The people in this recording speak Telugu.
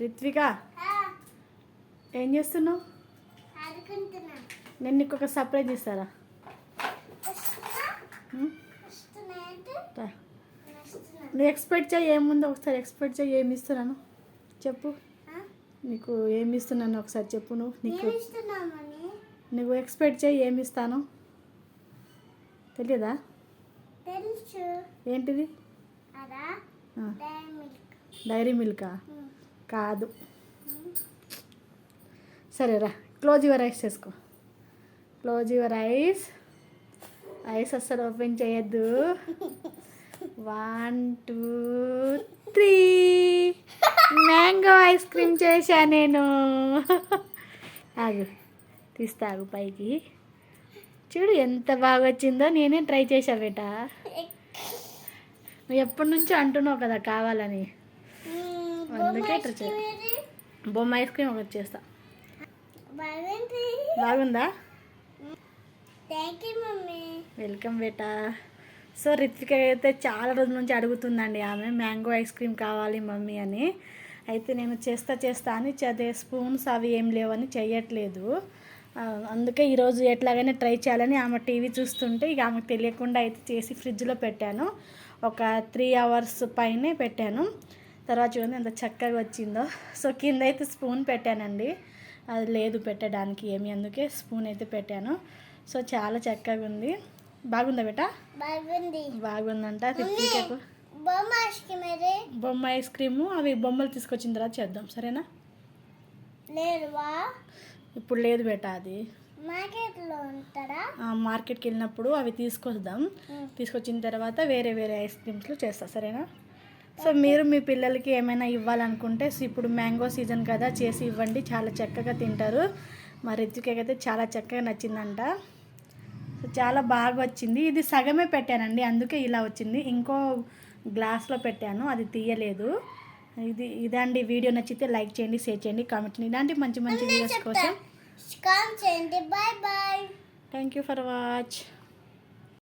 రిత్విక ఏం చేస్తున్నావు? నేను నీకు ఒక సర్ప్రైజ్ ఇస్తారా? నువ్వు ఎక్స్పెక్ట్ చేయి ఏముందో ఒకసారి ఎక్స్పెక్ట్ చేయి ఏమి ఇస్తున్నాను? చెప్పు? నీకు ఏమి ఇస్తున్నాను ఒకసారి చెప్పు నువ్వు. నీకు నువ్వు ఎక్స్పెక్ట్ చేయి ఏమి ఇస్తాను. తెలియదా? ఏంటిది? Dairy milk. కాదు. సరేరా క్లోజ్ యువర్ ఐస్ చేసుకో. Close your eyes. ఐస్ అస్సలు ఓపెన్ చేయొద్దు. One two three. Mango ice cream చేశా నేను. ఆగు తీస్తాగు పైకి. చూడు ఎంత బాగా వచ్చిందో నేనే ట్రై చేశా బేట. నువ్వు ఎప్పటి నుంచో అంటున్నావు కదా కావాలని. అందుకే ఇట్లా చే- బొమ్మ ఐస్ క్రీమ్ ఒకటి చేస్తా. బాగుందా? థ్యాంక్ యూ మమ్మీ వెల్కమ్ బేటా. సో రిత్విక అయితే చాలా రోజుల నుంచి అడుగుతుందండి ఆమె మ్యాంగో ఐస్ క్రీమ్ కావాలి మమ్మీ అని. అయితే నేను చేస్తా చేస్తా అని అదే స్పూన్స్ అవి ఏం లేవని చెయ్యట్లేదు. అందుకే ఈరోజు ఎట్లాగైనా ట్రై చేయాలని ఆమె టీవీ చూస్తుంటే ఇక ఆమెకు తెలియకుండా అయితే చేసి ఫ్రిడ్జ్లో పెట్టాను. ఒక త్రీ అవర్స్ పైనే పెట్టాను. తర్వాత చూడండి ఎంత చక్కగా వచ్చిందో. సో కింద అయితే స్పూన్ పెట్టానండి. అది లేదు పెట్టడానికి ఏమి అందుకే స్పూన్ అయితే పెట్టాను. సో చాలా చక్కగా ఉంది. బాగుందా బేటా? బాగుంది. బాగుందంట. రిత్వికకు బొమ్మ ఇష్టం ఏది? బొమ్మ ఐస్ క్రీము. అవి బొమ్మలు తీసుకొచ్చిన తర్వాత చేద్దాం. సరేనా? లేదువా? ఇప్పుడు లేదు బేటా అది. మార్కెట్లో ఉంటారా? ఆ, మార్కెట్కి వెళ్ళినప్పుడు అవి తీసుకొద్దాం. తీసుకొచ్చిన తర్వాత వేరే వేరే ఐస్ క్రీమ్స్లు చేస్తా. సరేనా? సో మీరు మీ పిల్లలకి ఏమైనా ఇవ్వాలనుకుంటే సో ఇప్పుడు మ్యాంగో సీజన్ కదా చేసి ఇవ్వండి. చాలా చక్కగా తింటారు. మా రిత్వికకి అయితే చాలా చక్కగా నచ్చిందంట. సో చాలా బాగా వచ్చింది. ఇది సగమే పెట్టానండి అందుకే ఇలా వచ్చింది. ఇంకో గ్లాస్లో పెట్టాను అది తీయలేదు. ఇది ఇదండి. వీడియో నచ్చితే లైక్ చేయండి షేర్ చేయండి కామెంట్ చేయండి. ఇలాంటి మంచి మంచి వీడియోస్ కోసం చేయండి. Bye bye. Thank you for watch